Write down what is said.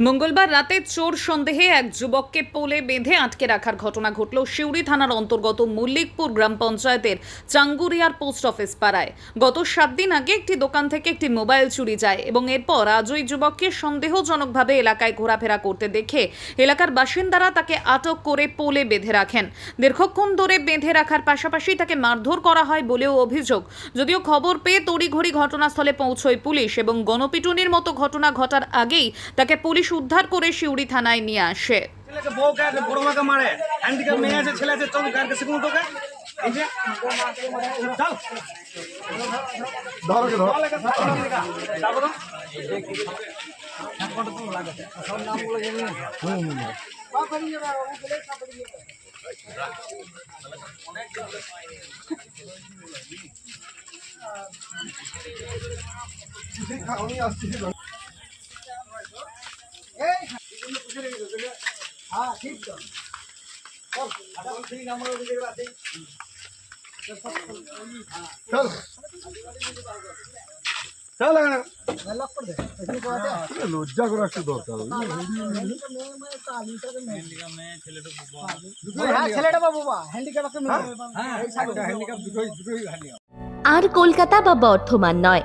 মঙ্গলবার রাতে চোর সন্দেহে এক যুবককে পোলে বেঁধে আটকে রাখার ঘটনা ঘটল সিউড়ি থানার অন্তর্গত মল্লিকপুর গ্রাম পঞ্চায়েতের চাঙ্গুরিয়ার পোস্ট অফিস পাড়ায়। গত সাত দিন আগে একটি দোকান থেকে একটি মোবাইল চুরি যায় এবং এরপর আজ ওই যুবককে সন্দেহজনকভাবে এলাকায় ঘোরাফেরা করতে দেখে এলাকার বাসিন্দারা তাকে আটক করে পোলে বেঁধে রাখেন। দীর্ঘক্ষণ ধরে বেঁধে রাখার পাশাপাশি তাকে মারধর করা হয় বলেও অভিযোগ। যদিও খবর পেয়ে তড়িঘড়ি ঘটনাস্থলে পৌঁছয় পুলিশ এবং গণপিটুনির মতো ঘটনা ঘটার আগেই তাকে পুলিশ উদ্ধার করে সিউড়ি থানায় নিয়ে আসে। ছেলেকে বউকে আছে বড় মাকে মারে। হ্যান্ডিক্যাপ মেয়ে আছে ছেলে আছে তোকে। এই যে। ধরো ধরো। তারপর? আমি আসছি আর কলকাতা বা বর্ধমান নয়।